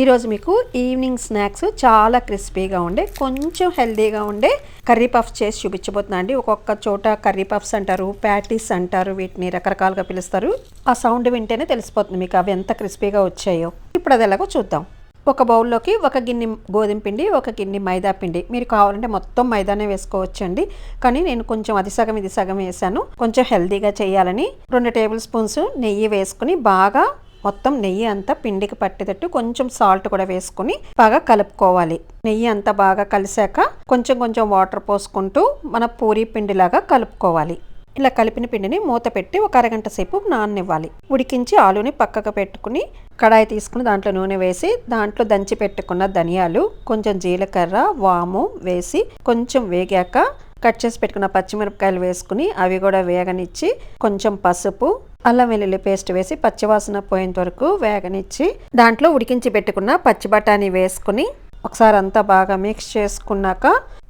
ఈరోజు మీకు evening snacks చాలా క్రిస్పీగా ఉండే కొంచెం హెల్దీగా ఉండే కర్రీ పఫ్స్ చేసి చూపించబోతున్నా అండి. ఒక్కొక్క చోట కర్రీ పఫ్స్ అంటారు ప్యాటీస్ అంటారు వీటిని రకరకాలుగా పిలుస్తారు. ఆ సౌండ్ వింటేనే తెలిసిపోతుంది మీకు అవి ఎంత క్రిస్పీగా వచ్చాయో. ఇప్పుడు అది ఎలాగో చూద్దాం. ఒక బౌల్లోకి ఒక గిన్నె గోధుమ పిండి ఒక గిన్నె మైదా పిండి. మీరు కావాలంటే మొత్తం మైదానే వేసుకోవచ్చండి. కానీ నేను కొంచెం అది సగం ఇది సగం వేసాను. కొంచెం హెల్దీగా చేయాలని రెండు టేబుల్ స్పూన్స్ నెయ్యి వేసుకుని బాగా మొత్తం నెయ్యి అంతా పిండికి పట్టేటట్టు కొంచెం సాల్ట్ కూడా వేసుకుని బాగా కలుపుకోవాలి. నెయ్యి అంతా బాగా కలిసాక కొంచెం కొంచెం వాటర్ పోసుకుంటూ మన పూరీ పిండిలాగా కలుపుకోవాలి. ఇలా కలిపిన పిండిని మూత పెట్టి ఒక అరగంట సేపు నాననివ్వాలి. ఉడికించి ఆలుని పక్కకు పెట్టుకుని కడాయి తీసుకుని దాంట్లో నూనె వేసి దాంట్లో దంచి పెట్టుకున్న ధనియాలు కొంచెం జీలకర్ర వాము వేసి కొంచెం వేగాక కట్ చేసి పెట్టుకున్న పచ్చిమిరపకాయలు వేసుకుని అవి కూడా వేగనిచ్చి కొంచెం పసుపు అల్లం వెల్లుల్లి పేస్ట్ వేసి పచ్చివాసన పోయేంత వరకు వేగనిచ్చి దాంట్లో ఉడికించి పెట్టుకున్న పచ్చి బఠానీ వేసుకుని ఒకసారి అంతా బాగా మిక్స్ చేసుకున్నాక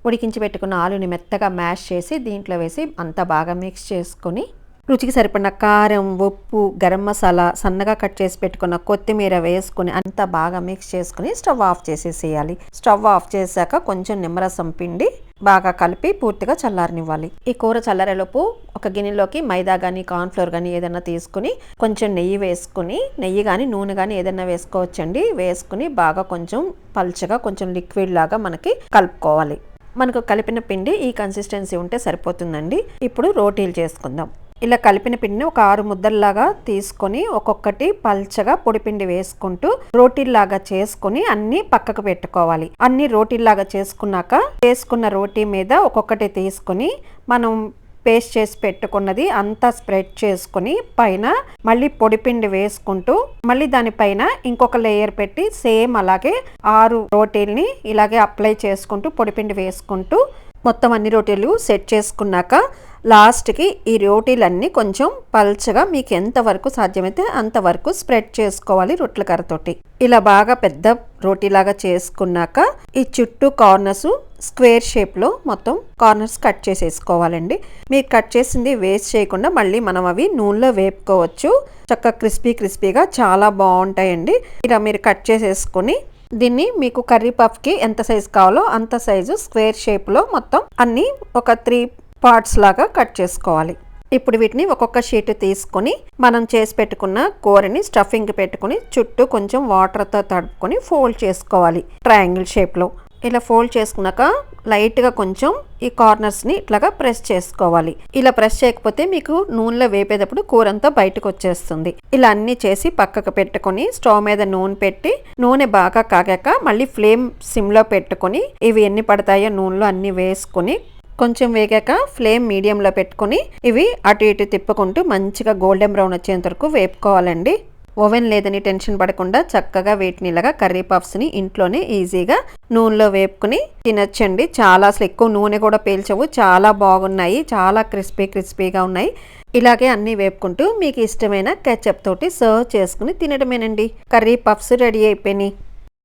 ఉడికించి పెట్టుకున్న ఆలుని మెత్తగా మ్యాష్ చేసి దీంట్లో వేసి అంతా బాగా మిక్స్ చేసుకుని రుచికి సరిపడిన కారం ఉప్పు గరం మసాలా సన్నగా కట్ చేసి పెట్టుకున్న కొత్తిమీర వేసుకుని అంతా బాగా మిక్స్ చేసుకుని స్టవ్ ఆఫ్ చేసేసేయాలి. స్టవ్ ఆఫ్ చేశాక కొంచెం నిమ్మరసం పిండి బాగా కలిపి పూర్తిగా చల్లారనివ్వాలి. ఈ కూర చల్లారేలోపు ఒక గిన్నెలోకి మైదా కానీ కార్న్ఫ్లోర్ కానీ ఏదైనా తీసుకుని కొంచెం నెయ్యి వేసుకుని నెయ్యి కానీ నూనె కానీ ఏదైనా వేసుకోవచ్చండి. వేసుకుని బాగా కొంచెం పల్చగా కొంచెం లిక్విడ్ లాగా మనకి కలుపుకోవాలి. మనకు కలిపిన పిండి ఈ కన్సిస్టెన్సీ ఉంటే సరిపోతుందండి. ఇప్పుడు రోటీలు చేసుకుందాం. ఇలా కలిపిన పిండిని ఒక ఆరు ముద్దల్లాగా తీసుకొని ఒక్కొక్కటి పల్చగా పొడిపిండి వేసుకుంటూ రోటీల్లాగా చేసుకుని అన్ని పక్కకు పెట్టుకోవాలి. అన్ని రోటీల్లాగా చేసుకున్నాక చేసుకున్న రోటీ మీద ఒక్కొక్కటి తీసుకుని మనం పేస్ట్ చేసి పెట్టుకున్నది అంతా స్ప్రెడ్ చేసుకుని పైన మళ్ళీ పొడిపిండి వేసుకుంటూ మళ్ళీ దానిపైన ఇంకొక లేయర్ పెట్టి సేమ్ అలాగే ఆరు రోటీల్ని ఇలాగే అప్లై చేసుకుంటూ పొడిపిండి వేసుకుంటూ మొత్తం అన్ని రోటీలు సెట్ చేసుకున్నాక లాస్ట్కి ఈ రోటీలన్నీ కొంచెం పల్చగా మీకు ఎంతవరకు సాధ్యమైతే అంతవరకు స్ప్రెడ్ చేసుకోవాలి రొట్టెల కర్రతోటి. ఇలా బాగా పెద్ద రోటీలాగా చేసుకున్నాక ఈ చుట్టూ కార్నర్స్ స్క్వేర్ షేప్లో మొత్తం కార్నర్స్ కట్ చేసేసుకోవాలండి. మీరు కట్ చేసింది వేస్ట్ చేయకుండా మళ్ళీ మనం అవి నూనెలో వేపుకోవచ్చు. చక్కగా క్రిస్పీ క్రిస్పీగా చాలా బాగుంటాయండి. ఇలా మీరు కట్ చేసేసుకొని దీన్ని మీకు కర్రీ పఫ్కి ఎంత సైజు కావాలో అంత సైజు స్క్వేర్ షేప్లో మొత్తం అన్నీ ఒక త్రీ పార్ట్స్ లాగా కట్ చేసుకోవాలి. ఇప్పుడు వీటిని ఒక్కొక్క షీట్ తీసుకొని మనం చేసి పెట్టుకున్న కూరని స్టఫింగ్ పెట్టుకుని చుట్టూ కొంచెం వాటర్తో తడుపుకొని ఫోల్డ్ చేసుకోవాలి ట్రయాంగిల్ షేప్లో. ఇలా ఫోల్డ్ చేసుకున్నాక లైట్గా కొంచెం ఈ కార్నర్స్ని ఇట్లాగా ప్రెస్ చేసుకోవాలి. ఇలా ప్రెస్ చేయకపోతే మీకు నూనెలో వేపేటప్పుడు కూర అంతా బయటకు వచ్చేస్తుంది. ఇలా అన్ని చేసి పక్కకు పెట్టుకొని స్టవ్ మీద నూనె పెట్టి నూనె బాగా కాగాక మళ్ళీ ఫ్లేమ్ సిమ్లో పెట్టుకొని ఇవి ఎన్ని పడతాయో నూనెలో అన్ని వేసుకొని కొంచెం వేగాక ఫ్లేమ్ మీడియంలో పెట్టుకొని ఇవి అటు ఇటు తిప్పుకుంటూ మంచిగా గోల్డెన్ బ్రౌన్ వచ్చేంత వరకు వేపుకోవాలండి. ఓవెన్ లేదని టెన్షన్ పడకుండా చక్కగా వీటిని ఇలాగా కర్రీ పఫ్స్ని ఇంట్లోనే ఈజీగా నూనెలో వేపుకుని తినచ్చండి. చాలా అసలు ఎక్కువ నూనె కూడా పీల్చవు. చాలా బాగున్నాయి. చాలా క్రిస్పీ క్రిస్పీగా ఉన్నాయి. ఇలాగే అన్నీ వేపుకుంటూ మీకు ఇష్టమైన కెచప్ తోటి సర్వ్ చేసుకుని తినడమేనండి. కర్రీ పఫ్స్ రెడీ అయిపోయినాయి.